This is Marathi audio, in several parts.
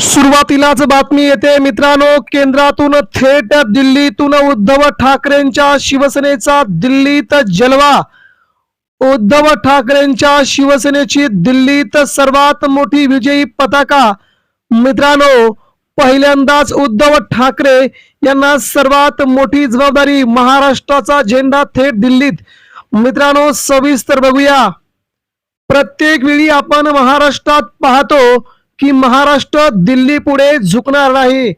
सुरुवातीलाच बातमी येते. मित्रांनो केंद्रातून थेट दिल्लीतून उद्धव ठाकरेंच्या शिवसेनेचा दिल्लीत जलवा. उद्धव ठाकरेंच्या शिवसेनेची दिल्लीत सर्वात मोठी विजयी पताका. मित्रांनो पहिल्यांदाच उद्धव ठाकरे यांना सर्वात मोठी जबाबदारी महाराष्ट्राचा झेंडा थेट दिल्लीत. मित्रांनो सविस्तर बघूया. प्रत्येक वेळी आपण महाराष्ट्रात पाहतो की महाराष्ट्र दिल्ली पुढे झुकणार नाही.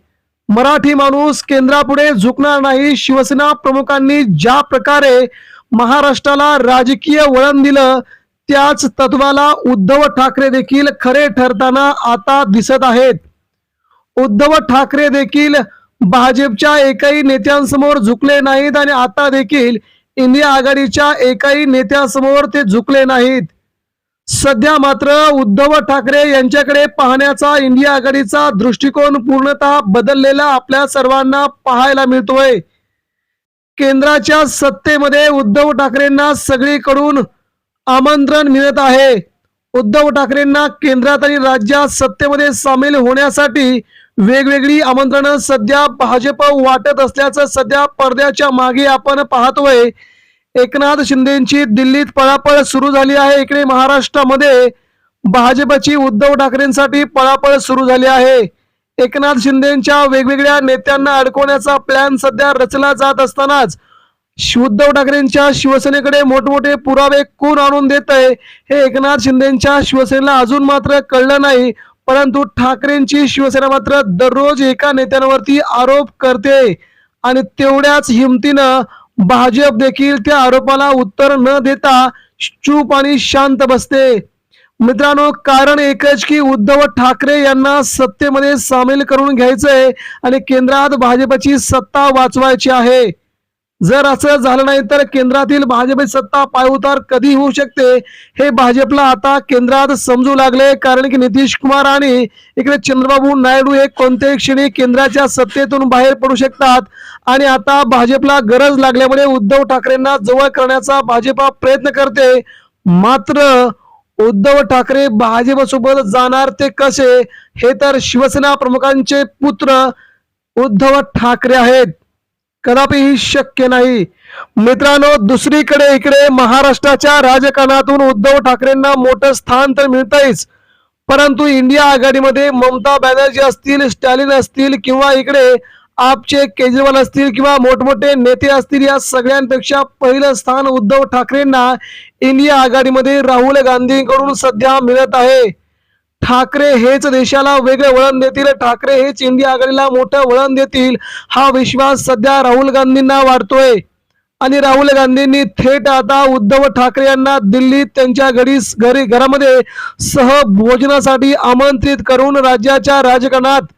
मराठी माणूस केंद्रापुढे झुकणार नाही. शिवसेना प्रमुखांनी ज्या प्रकारे महाराष्ट्राला राजकीय वळण दिलं त्याच तत्वाला उद्धव ठाकरे देखील खरे ठरताना आता दिसत आहेत. उद्धव ठाकरे देखील भाजपच्या एकाही नेत्यांसमोर झुकले नाहीत आणि आता देखील इंडिया आघाडीच्या एकाही नेत्यासमोर ते झुकले नाहीत. सध्या मात्र उद्धव ठाकरे यांच्याकडे पाहण्याचा इंडिया आघाडीचा दृष्टिकोन पूर्णतः बदललेला आपल्या सर्वांना पाहायला मिळतोय. केंद्राच्या सत्तेमध्ये उद्धव ठाकरेंना सगळीकडून आमंत्रण मिळत आहे. उद्धव ठाकरेंना केंद्रात आणि राज्यात सत्तेमध्ये सामील होण्यासाठी वेगवेगळी आमंत्रणं सध्या भाजप वाटत असल्याचं सध्या पडद्याच्या मागे आपण पाहतोय. एकनाथ शिंदेची दिल्लीत पळापळ सुरू झाली आहे. इकडे महाराष्ट्रामध्ये भाजपची उद्धव ठाकरेंसाठी पळापळ सुरू झाली आहे. एकनाथ शिंदेच्या वेगवेगळ्या नेत्यांना अडकवण्याचा प्लॅन सध्या रचला जात असतानाच उद्धव ठाकरेंच्या शिवसेनेकडे मोठमोठे पुरावे कोण आणून देत आहे हे एकनाथ शिंदेच्या शिवसेनेला अजून मात्र कळलं नाही. परंतु ठाकरेंची शिवसेना मात्र दररोज एका नेत्यांवरती आरोप करते आणि तेवढ्याच हिमतीनं भाजप देखील त्या आरोपाला उत्तर न देता चूप आणि शांत बसते. मित्रांनो कारण एकच की उद्धव ठाकरे यांना सत्तेमध्ये सामील करून घ्यायचंय आणि केंद्रात भाजपची सत्ता वाचवायची आहे. जर असं झालं नाही तर केंद्रातील भाजपची सत्ता पायउतार कधी होऊ शकते? हे भाजपला आता केंद्रात समजू लागले. कारण की नितीश कुमार आणि इकडे चंद्रबाबू नायडू हे कोणत्याही क्षणी केंद्राच्या सत्तेतून बाहेर पडू शकतात. आणि आता भाजपला गरज लागल्यामुळे उद्धव ठाकरेंना जवळ करण्याचा भाजपा प्रयत्न करते. मात्र उद्धव ठाकरे भाजपसोबत जाणार ते कसे? हे तर शिवसेना प्रमुखांचे पुत्र उद्धव ठाकरे आहेत. कदापिही शक्य नाही. मित्रांनो दुसरीकडे इकडे महाराष्ट्राच्या राजकारणातून उद्धव ठाकरेंना मोठं स्थान तर मिळतंयच. परंतु इंडिया आघाडीमध्ये ममता बॅनर्जी असतील स्टॅलिन असतील किंवा इकडे आपचे केजरीवाल असतील किंवा मोठमोठे नेते असतील या सगळ्यांपेक्षा पहिलं स्थान उद्धव ठाकरेंना इंडिया आघाडीमध्ये राहुल गांधींकडून सध्या मिळत आहे. ठाकरे हेच देशाला वेगळे वळण देतील. ठाकरे हेच इंडिया आघाडीला मोठं वळण देतील. हा विश्वास सध्या राहुल गांधींना वाढतोय. आणि राहुल गांधींनी थेट आता उद्धव ठाकरे यांना दिल्लीत त्यांच्या घरी घरी घरामध्ये सह भोजनासाठी आमंत्रित करून राज्याच्या राजकारणात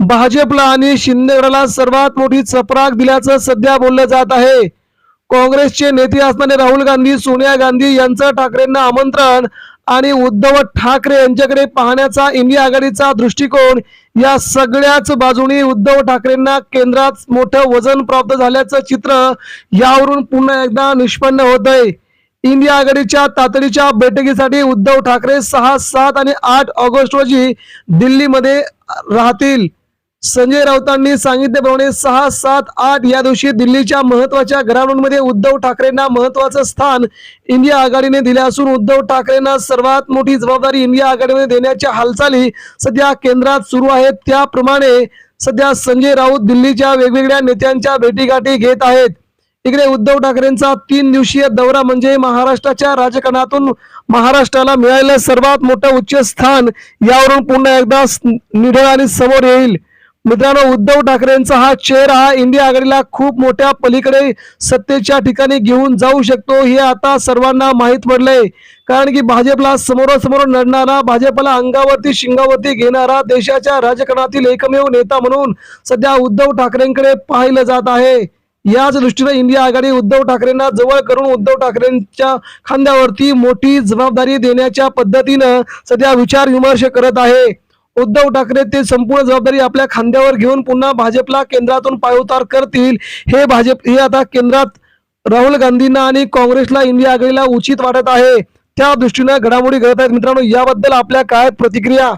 भाजपला आणि शिंदेगडाला सर्वात मोठी चपराक दिल्याचं सध्या बोललं जात आहे. काँग्रेसचे नेते असणारे राहुल गांधी सोनिया गांधी यांचं ठाकरेंना आमंत्रण आणि उद्धव ठाकरे यांच्याकडे पाहण्याचा इंडिया आघाडीचा दृष्टिकोन या सगळ्याच बाजूनी उद्धव ठाकरेंना केंद्रात मोठं वजन प्राप्त झाल्याचं चित्र यावरून पुन्हा एकदा निष्पन्न होत आहे इंडिया आघाडीच्या तातडीच्या बैठकीसाठी उद्धव ठाकरे सहा सात आणि आठ ऑगस्ट रोजी दिल्लीमध्ये राहतील. संजय राऊतांनी सांगितल्याप्रमाणे सहा सात आठ या दिवशी दिल्लीच्या महत्त्वाच्या घडामोडींमध्ये उद्धव ठाकरेंना महत्वाचं स्थान इंडिया आघाडीने दिले असून उद्धव ठाकरेंना सर्वात मोठी जबाबदारी इंडिया आघाडीमध्ये देण्याच्या हालचाली सध्या केंद्रात सुरू आहेत. त्याप्रमाणे सध्या संजय राऊत दिल्लीच्या वेगवेगळ्या नेत्यांच्या भेटीगाठी घेत आहेत. इकडे उद्धव ठाकरेंचा तीन दिवसीय दौरा म्हणजे महाराष्ट्राच्या राजकारणातून महाराष्ट्राला मिळालेलं सर्वात मोठं उच्च स्थान यावरून पुन्हा एकदा निढळ आणि समोर येईल. मित्रांनो उद्धव ठाकरेंचा हा चेहरा हा इंडिया आघाडीला खूप मोठ्या पलीकडे सत्तेच्या ठिकाणी घेऊन जाऊ शकतो हे आता सर्वांना माहीत पडलंय. कारण की भाजपला समोरासमोर लढणारा भाजपला अंगावरती शिंगावरती घेणारा देशाच्या राजकारणातील एकमेव नेता म्हणून सध्या उद्धव ठाकरेंकडे पाहिलं जात आहे. याच दृष्टीने इंडिया आघाडी उद्धव ठाकरेंना जवळ करून उद्धव ठाकरेंच्या खांद्यावरती मोठी जबाबदारी देण्याच्या पद्धतीनं सध्या विचार विमर्श करत आहे. उद्धव ठाकरे ते संपूर्ण जबाबदारी आपल्या खांद्यावर घेऊन पुन्हा भाजपला केंद्रातून पायउतार करतील हे भाजप हे आता केंद्रात राहुल गांधींना आणि काँग्रेसला इंडिया आघाडीला उचित वाटत आहे. त्या दृष्टीनं घडामोडी घडत आहेत. मित्रांनो याबद्दल आपल्या काय प्रतिक्रिया?